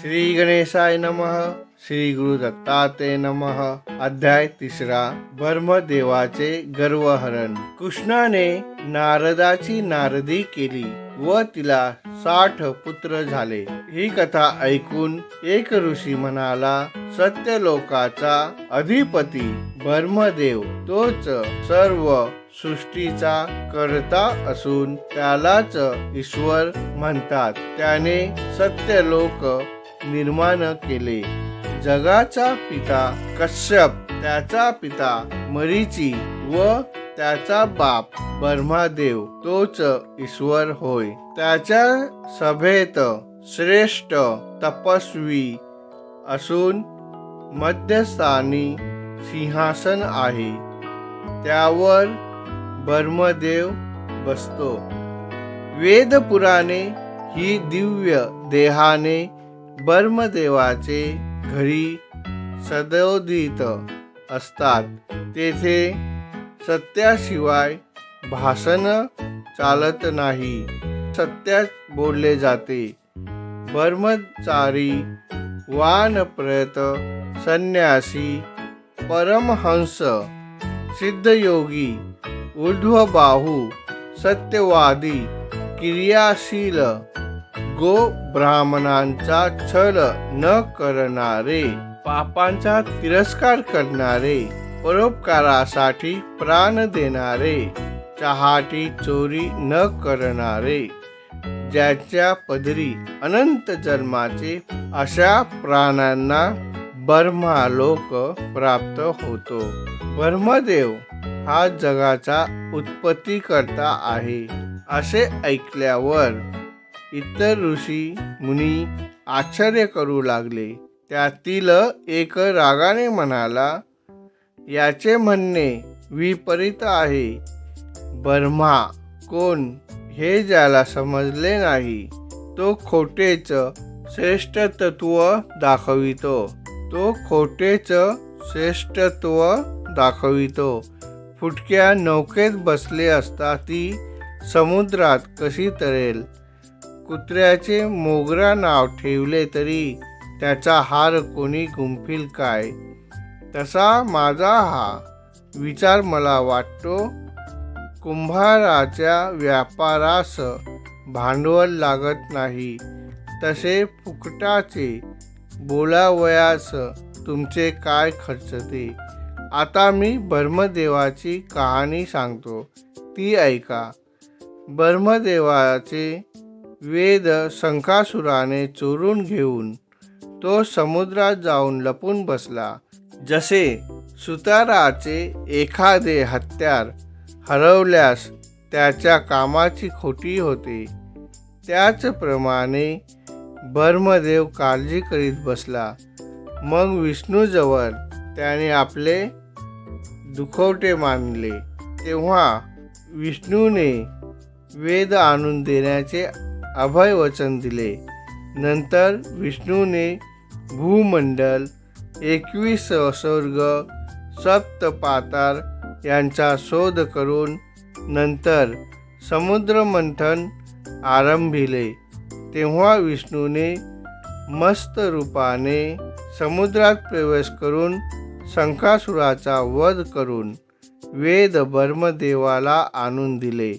श्री गणेशाय नमः श्री गुरु दत्ताते नमः. अध्याय तिसरा ब्रह्मदेवाचे गर्वहरण. कृष्णाने नारदाची नारदी केली व तिला साठ पुत्र झाले. ही कथा ऐकून एक ऋषी म्हणाला सत्य लोकाचा अधिपती ब्रह्मदेव तोच सर्व सृष्टीचा करता असून त्यालाच ईश्वर म्हणतात. त्याने सत्य लोक निर्माण केले. जगाचा पिता कश्यप त्याचा पिता मरीची व त्याचा बाप ब्रह्मादेव तोच ईश्वर होय. त्याच्या सभेत श्रेष्ठ तपस्वी असून मध्यस्थानी सिंहासन आहे. त्यावर ब्रह्मदेव बसतो. वेद पुराणे ही दिव्य देहाने ब्रह्मदेवाचे घरी सदोदित असतात. तेथे सत्याशिवाय भाषण चालत नाही. सत्यात बोलले जाते. ब्रह्मचारी वानप्रयत संन्यासी परमहंस सिद्धयोगी ऊर्ध्वबाहू सत्यवादी क्रियाशील गो ब्राह्मणांचा छल न करणारे पापांचा तिरस्कार करणारे परोपकारासाठी प्राण देणारे चहाटी चोरी न करणारे ज्याच्या पदरी अनंत जन्माचे अशा प्राण्यांना ब्रह्मालोक प्राप्त होतो. ब्रह्मदेव हा जगाचा उत्पत्ती करता आहे असे ऐकल्यावर इतर ऋषी मुनी आश्चर्य करू लागले. त्यातील एक रागाने म्हणाला याचे म्हणणे विपरीत आहे. ब्रह्मा कोण हे ज्याला समजले नाही तो खोटेच श्रेष्ठ तत्व दाखवितो. तो खोटेच श्रेष्ठत्व दाखवितो. फुटक्या नौकेत बसले असता ती समुद्रात कशी तरेल? कुत्र्याचे मोगरा नाव ठेवले तरी त्याचा हार कोणी गुंफील काय? तसा माझा हा विचार मला वाटतो. कुंभाराच्या व्यापारास भांडवल लागत नाही. तसे फुकटाचे बोलावयास तुमचे काय खर्चते? आता मी ब्रह्मदेवाची कहाणी सांगतो. ती ऐका. ब्रह्मदेवाचे वेद शंखासुराने चोरून घेऊन तो समुद्रात जाऊन लपून बसला. जसे सुताराचे एखादे हत्यार हरवल्यास त्याच्या कामाची खोटी होते त्याचप्रमाणे ब्रह्मदेव काळजी करीत बसला. मग विष्णूजवळ त्याने आपले दुखवटे मानले. तेव्हा विष्णूने वेद आणून देण्याचे अभय वचन दिले. नंतर विष्णूने भूमंडल एकवीस स्वर्ग सप्तपातार यांचा शोध करून नंतर समुद्रमंथन आरंभिले. तेव्हा विष्णूने मस्त रूपाने समुद्रात प्रवेश करून शंखासुराचा वध करून वेद ब्रह्मदेवाला आणून दिले.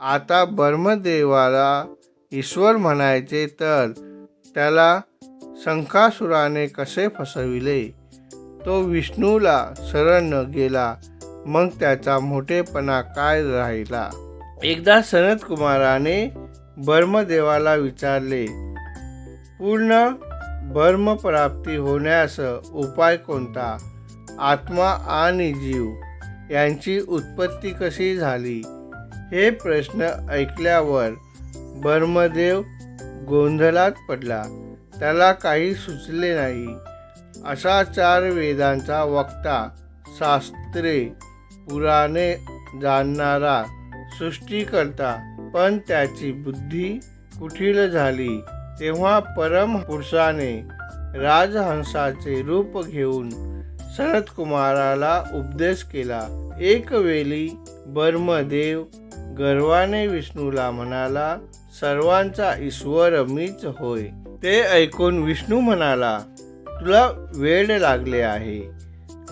आता ब्रह्मदेवाला ईश्वर म्हणायचे तर त्याला शंखासुराने कसे फसविले? तो विष्णूला शरण गेला मग त्याचा मोठेपणा काय राहिला? एकदा सनत कुमाराने ब्रह्मदेवाला विचारले पूर्ण ब्रह्मप्राप्ती होण्यास उपाय कोणता? आत्मा आणि जीव यांची उत्पत्ती कशी झाली? हे प्रश्न ऐकल्यावर ब्रह्मदेव गोंधळात पडला. त्याला काही सुचले नाही. असा चार वेदांचा वक्ता शास्त्रे पुराणे जाणणारा सृष्टीकर्ता पण त्याची बुद्धी कुठील झाली? तेव्हा परम पुरुषाने राजहंसाचे रूप घेऊन सनत कुमाराला उपदेश केला. एक वेळी ब्रह्मदेव गर्वाने विष्णूला म्हणाला सर्वांचा ईश्वर मीच होय. ते ऐकून विष्णू म्हणाला तुला वेळ लागले आहे.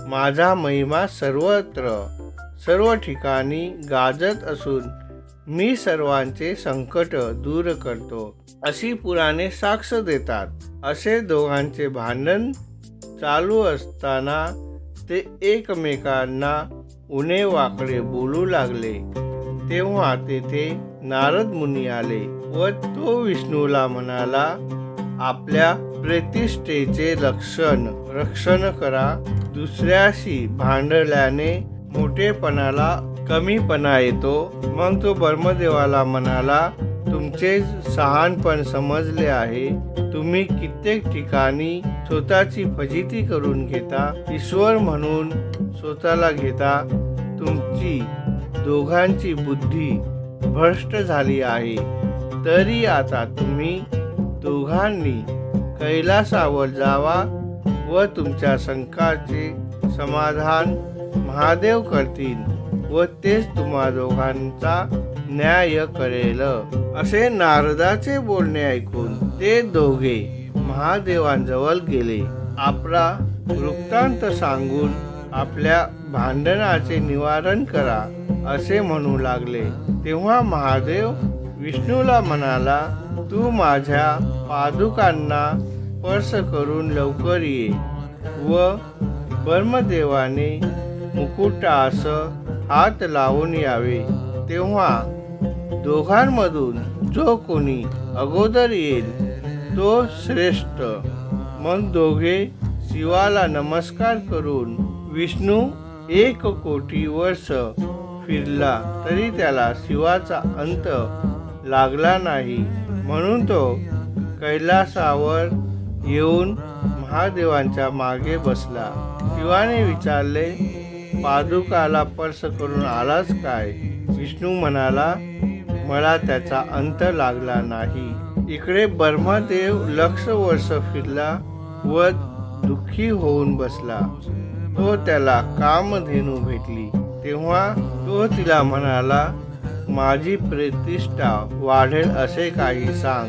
माझा महिमा सर्वत्र सर्व ठिकाणी गाजत असून मी सर्वांचे संकट दूर करतो. अशी पुराणे साक्ष देतात. असे दोघांचे भांडण चालू असताना ते एकमेकांना उणे वाकडे बोलू लागले. तेव्हा तेथे नारद मुनी आले. व तो विष्णूला म्हणाला आपल्या प्रतिष्ठेचे रक्षण रक्षण करा. दुसऱ्याशी भांडल्याने मोठेपणाला कमीपणा येतो. मग तो ब्रह्मदेवाला म्हणाला तुमचे सहानपण समजले आहे. तुम्ही कित्येक ठिकाणी स्वतःची फजिती करून घेता. ईश्वर म्हणून स्वतःला घेता. तुमची दोघांची बुद्धी भ्रष्ट झाली आहे. तरी आता तुम्ही दोघांनी कैलासावर जावा व तुमच्या शंकाचे समाधान महादेव करतील व तेच तुम्हा दोघांचा न्याय करेल. असे नारदाचे बोलणे ऐकून ते दोघे महादेवांजवळ गेले. आपला वृत्तांत सांगून आपल्या भांडणाचे निवारण करा असे म्हणू लागले. तेव्हा महादेव विष्णूला म्हणाला तू माझ्या पादुकांना स्पर्श करून लवकर ये. व ब्रह्मदेवाने मुकुटास हात लावून यावे. तेव्हा दोघांमधून जो कोणी अगोदर येईल तो श्रेष्ठ. मग दोघे शिवाला नमस्कार करून विष्णू एक कोटी वर्ष फिरला तरी त्याला शिवाचा अंत लागला नाही. म्हणून तो कैलासावर येऊन महादेवांच्या मागे बसला. शिवाने विचारले पादुकाला स्पर्श करून आलाच काय? विष्णू म्हणाला मला त्याचा अंत लागला नाही. इकडे ब्रह्मदेव लक्ष वर्ष फिरला व दुःखी होऊन बसला. तो त्याला कामधेनू भेटली. तेव्हा तो तिला म्हणाला माझी प्रतिष्ठा वाढेल असे काही सांग.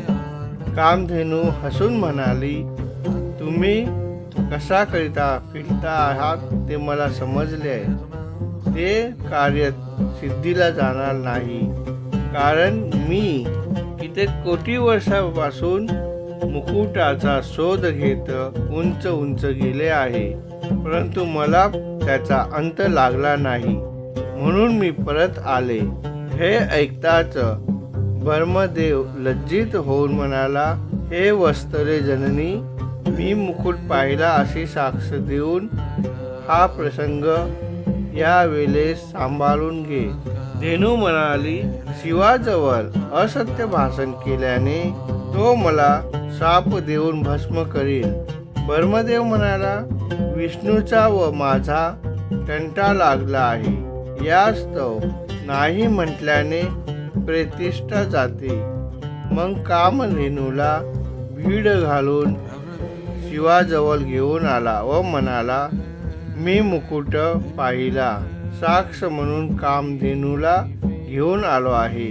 कामधेनू हसून म्हणाली तुम्ही कसा करिता फिरता आहात ते मला समजले आहे. ते कार्य सिद्धीला जाणार नाही. कारण मी कित्येक कोटी वर्षापासून मुकुटाचा शोध घेत उंच उंच गेले आहे. परंतु मला त्याचा अंत लागला नाही. म्हणून मी परत आले. हे ऐकताच ब्रह्मदेव लज्जित होऊन म्हणाला हे वस्तरे जननी मी मुकुट पाहिला अशी साक्ष देऊन हा प्रसंग या वेळेस सांभाळून घे. धेनू म्हणाली शिवाजवळ असत्य भाषण केल्याने तो मला साप देऊन भस्म करील. ब्रह्मदेव म्हणाला विष्णूचा व माझा कंटा लागला आहे. यास्तव नाही म्हटल्याने प्रतिष्ठा जाते. मग कामधेनूला भीड घालून शिवाजवळ घेऊन आला व म्हणाला मी मुकुट पाहिला. साक्ष म्हणून कामधेनूला घेऊन आलो आहे.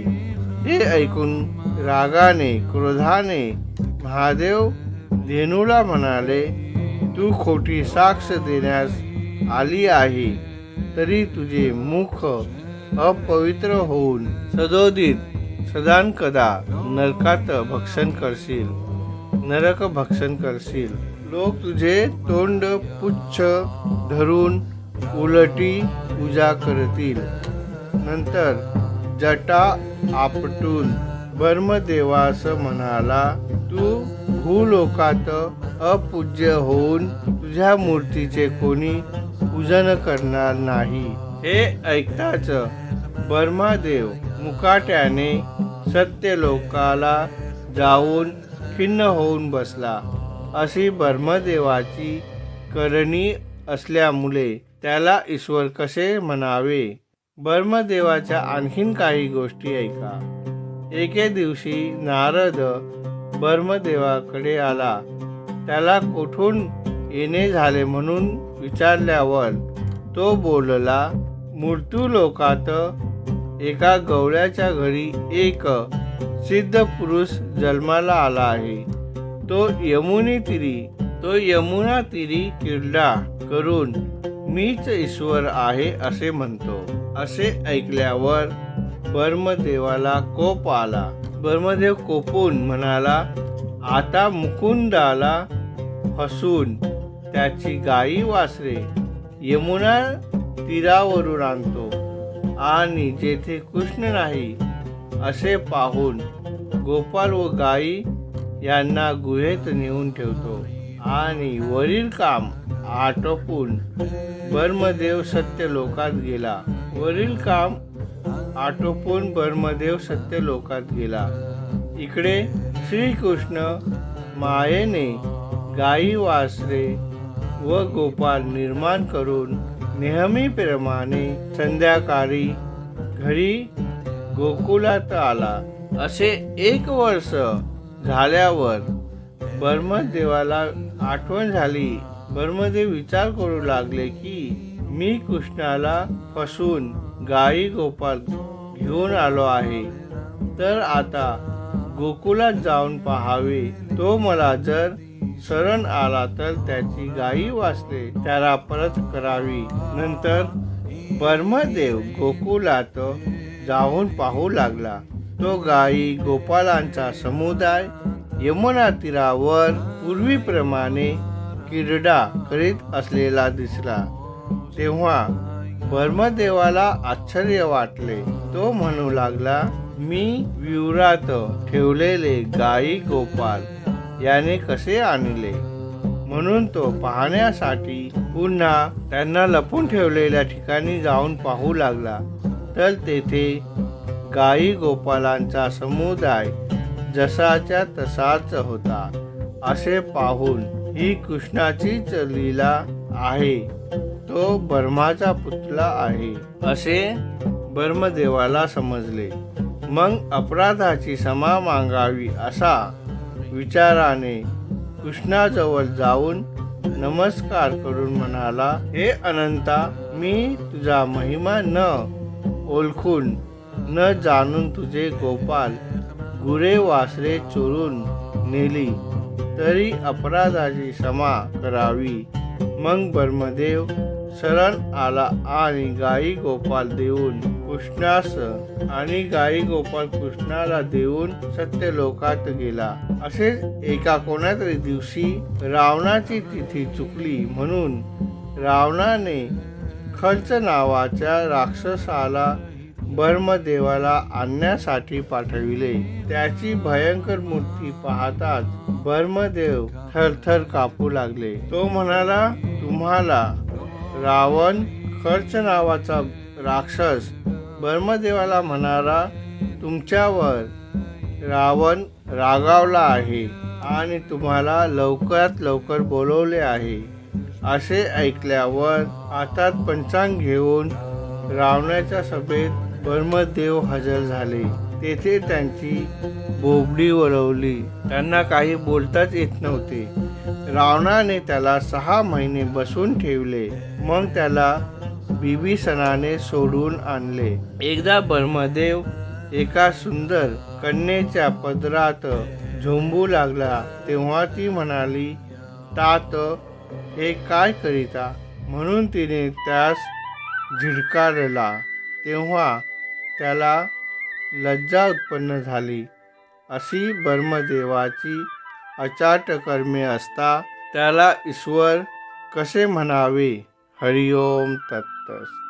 हे ऐकून रागाने क्रोधाने महादेव धेनूला म्हणाले तू खोटी साक्ष देण्यास आली आहे. तरी तुझे मुख अपवित्र होऊन सदोदित सदानकदा नरकात भक्षण करशील नरक भक्षण करशील. लोक तुझे तोंड पुच्छ धरून उलटी पूजा करतील. नंतर जटा आपटून ब्रह्मदेवास म्हणाला तू भूलोकात अपूज्य होऊन तुझ्या मूर्तीचे कोणी पूजन करणार नाही. हे ऐकताच बर्मादेव मुकाट्याने सत्यलोकाला जाऊन खिन्न होऊन बसला. अशी ब्रह्मदेवाची करणी असल्यामुळे त्याला ईश्वर कसे म्हणावे? ब्रह्मदेवाच्या आणखीन काही गोष्टी ऐका. एके दिवशी नारद ब्रह्मदेवाकडे आला. त्याला कुठून येणे झाले म्हणून विचारल्यावर तो बोलला मृत्यू लोकात एका गवळ्याच्या घरी एक सिद्ध पुरुष जन्माला आला आहे. तो यमुनी तिरी तो यमुना तिरी किरडा करून मीच ईश्वर आहे असे म्हणतो. असे ऐकल्यावर बर्मदेवाला कोप आला. ब्रह्मदेव कोपून म्हणाला आता मुकुंदाला हसून त्याची गाई वासरे यमुना तीरावरून आणतो. आणि जेथे कृष्ण नाही असे पाहून गोपाल व गाई यांना गुहेत नेऊन ठेवतो. आणि वरील काम आटोपून बर्मदेव सत्य लोकात गेला. वरील काम आटोपून बर्मदेव सत्य लोकात गेला. इकडे श्रीकृष्ण मायेने गाई वासरे व गोपाल निर्माण करून नेहमीप्रमाणे संध्याकाळी घरी गोकुलात आला असे एक वर्ष झाल्यावर ब्रह्मदेवाला आठवण झाली. ब्रह्मदेव विचार करू लागले की मी कृष्णाला फसून गाई गोपाल घेऊन आलो आहे. तर आता गोकुलात जाऊन पाहावे तो मला जर शरण आला तर त्याची गाई वाचते. त्याला परत करावी. नंतर ब्रह्मदेव गोकुलात जाऊन पाहू लागला. तो गायी गोपालांचा समुदाय यमुना तीरावर पूर्वीप्रमाणे किरडा करीत असलेला दिसला. तेव्हा ब्रह्मदेवाला आश्चर्य वाटले. तो म्हणू लागला मी विवरात ठेवलेले गाई गोपाल याने कसे आणले? म्हणून तो पाहण्यासाठी पुन्हा त्यांना लपून ठेवलेल्या ठिकाणी जाऊन पाहू लागला. तर तेथे गाई गोपालांचा समुदाय जसाच्या तसाच होता. असे पाहून ही कृष्णाचीच लीला आहे. तो ब्रह्माचा पुतळा आहे. असे ब्रह्मदेवाला समजले. मग अपराधाची क्षमा मागावी असा विचाराने कृष्णाजवळ जाऊन नमस्कार करून म्हणाला हे अनंता मी तुझा महिमा न ओळखून न जाणून तुझे गोपाल गुरे वासरे चोरून नेली तरी अपराधाची क्षमा करावी. मग ब्रह्मदेव शरण आला आणि गाई गोपाल देऊन कृष्णास आणि गाई गोपाल कृष्णाला देऊन सत्य लोकात गेला. असेच एका कोणातरी दिवशी रावणाची तिथी चुकली म्हणून रावणाने खर्च नावाच्या राक्षसाला ब्रह्मदेवाला आणण्यासाठी पाठविले. त्याची भयंकर मूर्ती पाहताच ब्रह्मदेव थरथर कापू लागले. तो म्हणाला तुम्हाला रावण खर्च नावाचा राक्षस ब्रह्मदेवाला म्हणाला तुमच्यावर रावण रागावला आहे आणि तुम्हाला लवकरात लवकर बोलवले आहे. असे ऐकल्यावर हातात पंचांग घेऊन रावणाच्या सभेत ब्रह्मदेव हजर झाले. तेथे त्यांची बोबडी वळवली. त्यांना काही बोलताच येत नव्हते. रावणाने त्याला सहा महिने बसून ठेवले. मग त्याला बिभीषणाने सोडून आणले. एकदा ब्रह्मदेव एका सुंदर कन्येच्या पदरात झोंबू लागला तेव्हा ती म्हणाली तात हे काय करिता? म्हणून तिने त्यास झिडकारला. तेव्हा त्याला लज्जा उत्पन्न झाली. अशी ब्रह्मदेवाची अचाट कर्मे असता त्याला ईश्वर कसे म्हणावे? हरिओम तत् Those.